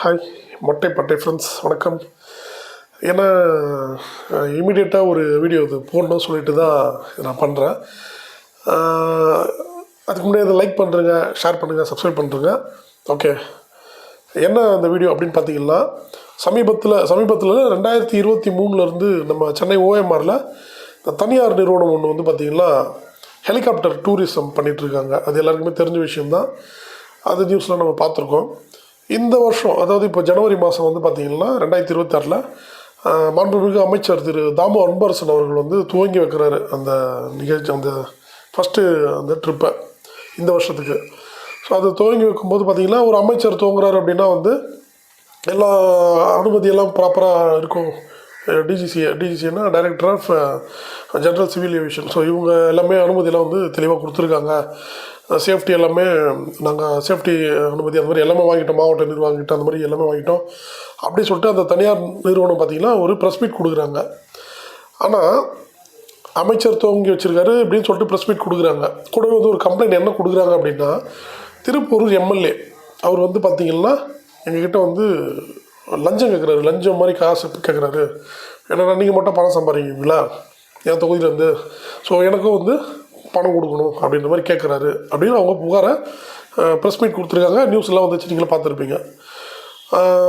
Hi மொட்டை பட்டை friends வணக்கம். ஏன்னா இமீடியட்டாக ஒரு வீடியோ இது போடணும்னு சொல்லிட்டு தான் நான் பண்ணுறேன் அதுக்கு முன்னாடி இதை லைக் பண்ணுறேங்க ஷேர் பண்ணுங்கள் சப்ஸ்கிரைப் பண்ணுறேங்க ஓகே என்ன அந்த வீடியோ அப்படின்னு பார்த்தீங்கன்னா சமீபத்தில் சமீபத்தில் ரெண்டாயிரத்தி இருபத்தி மூணுலேருந்து நம்ம சென்னை ஓஎம்ஆரில் தனியார் நிறுவனம் ஒன்று வந்து பார்த்திங்கன்னா ஹெலிகாப்டர் டூரிசம் பண்ணிகிட்ருக்காங்க அது எல்லாருக்குமே தெரிஞ்ச விஷயம்தான். அது நியூஸில் நம்ம பார்த்துருக்கோம். இந்த வருஷம் அதாவது இப்போ ஜனவரி மாதம் வந்து பார்த்திங்கன்னா ரெண்டாயிரத்தி இருபத்தாறில் மாண்புமிகு அமைச்சர் திரு தாமோ அன்பரசன் அவர்கள் வந்து துவங்கி வைக்கிறாரு அந்த நிகழ்ச்சி அந்த ஃபஸ்ட்டு அந்த ட்ரிப்பை இந்த வருஷத்துக்கு. ஸோ அது துவங்கி வைக்கும்போது பார்த்திங்கன்னா ஒரு அமைச்சர் துவங்குறாரு அப்படின்னா வந்து எல்லா அனுமதியெல்லாம் ப்ராப்பராக இருக்கும். DGC டிஜிசின்னா director of general civil aviation so இவங்க எல்லாமே அனுமதியெல்லாம் வந்து தெளிவாக கொடுத்துருக்காங்க. சேஃப்டி எல்லாமே நாங்கள் சேஃப்டி அனுமதி அந்த மாதிரி எல்லாமே வாங்கிட்டோம். மாவட்ட நிர்வாகிட்ட அந்த மாதிரி எல்லாமே வாங்கிட்டோம். அப்படி சொல்லிட்டு அந்த தனியார் நிறுவனம் பார்த்திங்கன்னா ஒரு ப்ரெஸ் மீட் கொடுக்குறாங்க. ஆனால் அமைச்சர் துவங்கி வச்சுருக்காரு அப்படின்னு சொல்லிட்டு ப்ரெஸ் மீட் கொடுக்குறாங்க. கூடவே வந்து ஒரு கம்ப்ளைண்ட் என்ன கொடுக்குறாங்க அப்படின்னா திருப்பூர் எம்எல்ஏ அவர் வந்து பார்த்திங்கன்னா எங்ககிட்ட வந்து லஞ்சம் கேட்குறாரு லஞ்சம் மாதிரி காசு கேட்குறாரு ஏன்னா நீங்கள் மட்டும் பணம் சம்பாதிக்கிறீங்களா? என் தொகுதியிலேருந்து ஸோ எனக்கும் வந்து பணம் கொடுக்கணும் அப்படின்ற மாதிரி கேட்குறாரு அப்படின்னு அவங்க புகாரை ப்ரெஸ் மீட் கொடுத்துருக்காங்க. நியூஸ் எல்லாம் வந்துச்சு நீங்களும் பார்த்துருப்பீங்க.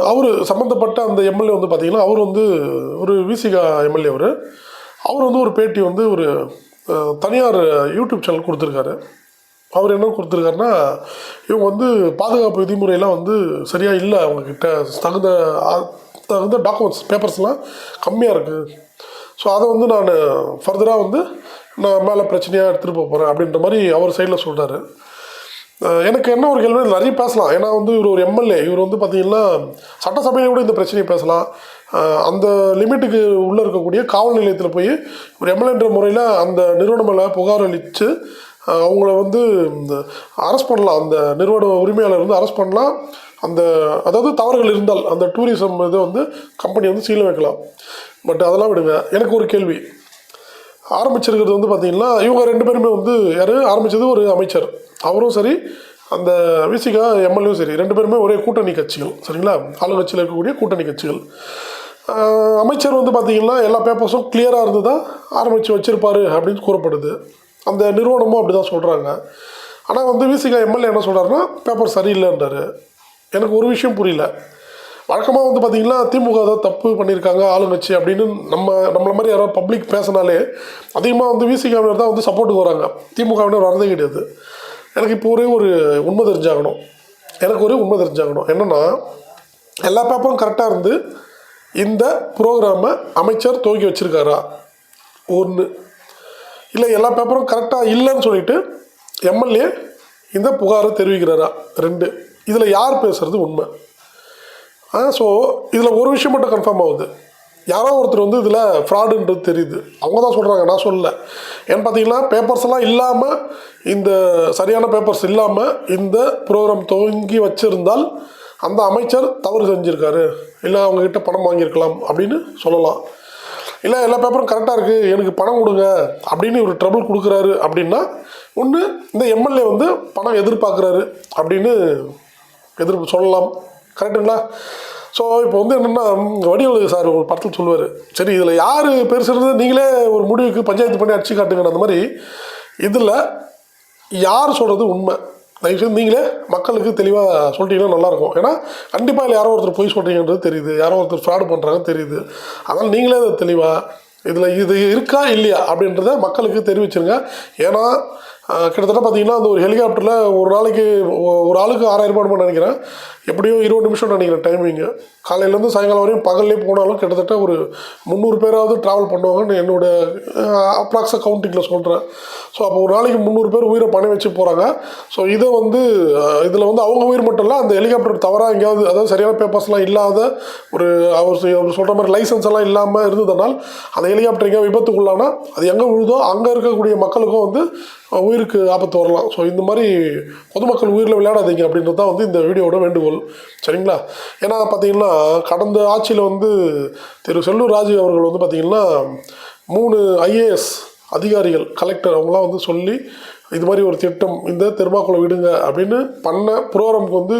அவர் சம்மந்தப்பட்ட அந்த எம்எல்ஏ வந்து பார்த்திங்கன்னா அவர் வந்து ஒரு விசிகா எம்எல்ஏ அவர். அவர் வந்து ஒரு பேட்டி வந்து ஒரு தனியார் யூடியூப் சேனல் கொடுத்துருக்காரு. அவர் என்ன கொடுத்துருக்காருன்னா இவங்க வந்து பாதுகாப்பு விதிமுறையெல்லாம் வந்து சரியாக இல்லை. அவங்கக்கிட்ட தகுந்த தகுந்த டாக்குமெண்ட்ஸ் பேப்பர்ஸ்லாம் கம்மியாக இருக்குது ஸோ அதை வந்து நான் ஃபர்தராக வந்து நான் மேலே பிரச்சனையாக எடுத்துகிட்டு போக போகிறேன் அப்படின்ற மாதிரி அவர் சைடில் சொல்கிறாரு எனக்கு என்ன ஒரு கேள்வி நிறைய பேசலாம். ஏன்னா வந்து இவர் ஒரு எம்எல்ஏ இவர் வந்து பார்த்தீங்கன்னா சட்டசபையில கூட இந்த பிரச்சனையை பேசலாம். அந்த லிமிட்டுக்கு உள்ளே இருக்கக்கூடிய காவல் நிலையத்தில் போய் ஒரு எம்எல்ஏன்ற முறையில் அந்த நிறுவனம் மேலே புகார் அளித்து அவங்கள வந்து அரெஸ்ட் பண்ணலாம். அந்த நிறுவன உரிமையாளர் வந்து அரெஸ்ட் பண்ணலாம். அந்த அதாவது தவறுகள் இருந்தால் அந்த டூரிசம் இதை வந்து கம்பெனி வந்து சீல வைக்கலாம். பட் அதெல்லாம் விடுங்க. எனக்கு ஒரு கேள்வி. ஆரம்பிச்சிருக்கிறது வந்து பார்த்திங்கன்னா இவங்க ரெண்டு பேருமே வந்து யார்? ஆரம்பித்தது ஒரு அமைச்சர். அவரும் சரி அந்த விசிகா எம்எல்ஏவும் சரி. ரெண்டு பேருமே ஒரே கூட்டணி கட்சிகள் சரிங்களா? ஆளுங்கட்சியில் இருக்கக்கூடிய கூட்டணி கட்சிகள். அமைச்சர் வந்து பார்த்திங்கன்னா எல்லா பேப்பர்ஸும் கிளியராக இருந்து தான் ஆரம்பித்து வச்சுருப்பாரு அப்படின்னு கூறப்படுது. அந்த நிறுவனமும் அப்படி தான் சொல்கிறாங்க ஆனால் வந்து விசிகா எம்எல்ஏ என்ன சொல்கிறாருன்னா பேப்பர் சரியில்லைன்றாரு. எனக்கு ஒரு விஷயம் புரியல. வழக்கமாக வந்து பார்த்திங்கன்னா திமுக தான் தப்பு பண்ணியிருக்காங்க ஆளுங்கட்சி அப்படின்னு நம்ம நம்மள மாதிரி யாராவது பப்ளிக் பேசினாலே அதிகமாக வந்து விசிகாவினர் தான் வந்து சப்போர்ட்டுக்கு வராங்க. திமுகவினர் வரதே கிடையாது. எனக்கு இப்போ ஒரே ஒரு உண்மை தெரிஞ்சாகணும். எனக்கு ஒரு உண்மை தெரிஞ்சாகணும். என்னென்னா எல்லா பேப்பரும் கரெக்டாக இருந்து இந்த ப்ரோக்ராமை அமைச்சர் துவக்கி வச்சுருக்காரா? ஒன்று இல்லை எல்லா பேப்பரும் கரெக்டாக இல்லைன்னு சொல்லிட்டு எம்எல்ஏ இந்த புகாரை தெரிவிக்கிறாரா? ரெண்டு. இதில் யார் பேசுகிறது உண்மை? ஆ ஸோ இதில் ஒரு விஷயம் மட்டும் கன்ஃபார்ம் ஆகுது. யாரோ ஒருத்தர் வந்து இதில் ஃப்ராடுன்றது தெரியுது. அவங்க தான் சொல்கிறாங்க நான் சொல்லலை. ஏன்னு பார்த்தீங்கன்னா பேப்பர்ஸ் எல்லாம் இல்லாமல் இந்த சரியான பேப்பர்ஸ் இல்லாமல் இந்த ப்ரோக்ராம் துவங்கி வச்சுருந்தால் அந்த அமைச்சர் தவறு செஞ்சுருக்காரு. இல்லை அவங்கக்கிட்ட பணம் வாங்கியிருக்கலாம் அப்படின்னு சொல்லலாம். இல்லை எல்லா பேப்பரும் கரெக்டாக இருக்குது எனக்கு பணம் கொடுங்க. அப்படின்னு இவர் ட்ரபிள் கொடுக்குறாரு அப்படின்னா ஒன்று இந்த எம்எல்ஏ வந்து பணம் எதிர்பார்க்குறாரு. அப்படின்னு எதிர்ப்பு சொல்லலாம். கரெக்டுங்களா ஸோ இப்போ வந்து என்னென்னா வடிவேலு சார் ஒரு படத்தில் சொல்லுவார். சரி இதில் யார் பெருசுறது நீங்களே ஒரு முடிவுக்கு பஞ்சாயத்து பண்ணி அடிச்சு காட்டுங்க அந்த மாதிரி இதில் யார் சொல்கிறது உண்மை? தயவுசெய்து நீங்களே மக்களுக்கு தெளிவாக சொல்லிட்டீங்கன்னா நல்லாயிருக்கும். ஏன்னா கண்டிப்பாக இல்லை யாரோ ஒருத்தர் பொய் சொல்கிறீங்கன்றது தெரியுது. யாரோ ஒருத்தர் ஃப்ராடு பண்ணுறாங்க தெரியுது. அதனால் நீங்களே அதை தெளிவாக இதில் இது இருக்கா இல்லையா அப்படின்றத மக்களுக்கு தெரிவிச்சிருங்க. ஏன்னா கிட்டத்தட்ட பார்த்தீங்கன்னா அந்த ஒரு ஹெலிகாப்டரில் ஒரு நாளைக்கு ஒரு ஆளுக்கு ஆறாயிரம் ரூபாய் நினைக்கிறேன். எப்படியும் இருபது நிமிஷம் நினைக்கிறேன் டைமிங்கு காலையிலேருந்து சாயங்காலம் வரையும் பகல்லே போனாலும் கிட்டத்தட்ட ஒரு முந்நூறு பேராவது ட்ராவல் பண்ணுவாங்கன்னு என்னோட அப்ராக்ஸாக கவுண்டிங்கில் சொல்கிறேன் ஸோ அப்போ ஒரு நாளைக்கு முந்நூறு பேர் உயிரை பணம் வச்சு போகிறாங்க ஸோ இதை வந்து இதில் வந்து அவங்க உயிர் மட்டும் இல்லை அந்த ஹெலிகாப்டர் தவறாக எங்கேயாவது அதாவது சரியான பேப்பர்ஸ்லாம் இல்லாத ஒரு அவர் அவர் சொல்கிற மாதிரி லைசன்ஸ் எல்லாம் இல்லாமல் இருந்ததனால் அந்த ஹெலிகாப்டர் எங்கேயாவது விபத்துக்குள்ளானா அது எங்கே விழுதோ அங்கே இருக்கக்கூடிய மக்களுக்கும் வந்து உயிருக்கு ஆபத்து வரலாம். ஸோ இந்த மாதிரி பொதுமக்கள் உயிரில் விளையாடாதீங்க அப்படின்றது தான் வந்து இந்த வீடியோவோட வேண்டுகோள். சரிங்களா? ஏன்னா பார்த்தீங்கன்னா கடந்த ஆட்சியில் வந்து திரு செல்லூர் ராஜு அவர்கள் வந்து பார்த்திங்கன்னா மூணு ஐஏஎஸ் அதிகாரிகள் கலெக்டர் அவங்களாம் வந்து சொல்லி இது மாதிரி ஒரு திட்டம் இந்த தெருமாக்குளை விடுங்க அப்படின்னு பண்ண ப்ரோக்ராமுக்கு வந்து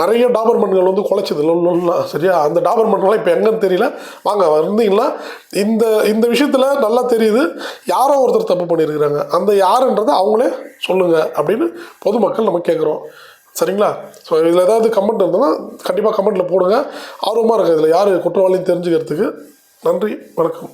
நிறைய டாபர்மெண்ட்கள் வந்து குலைச்சது. லொல்லாம் சரியா? அந்த டாபர்மெண்ட்லாம் இப்போ எங்கன்னு தெரியல. வாங்க இருந்தீங்களா இந்த இந்த விஷயத்தில் நல்லா தெரியுது. யாரோ ஒருத்தர் தப்பு பண்ணியிருக்கிறாங்க. அந்த யாருன்றதை அவங்களே சொல்லுங்கள் அப்படின்னு பொதுமக்கள் நம்ம கேட்குறோம் சரிங்களா? ஸோ இதில் ஏதாவது கமெண்ட் இருந்ததுன்னா கண்டிப்பாக கமெண்ட்டில் போடுங்க. ஆர்வமாக இருக்குது இதில். யார் குற்றவாளின்னு தெரிஞ்சுக்கிறதுக்கு. நன்றி வணக்கம்.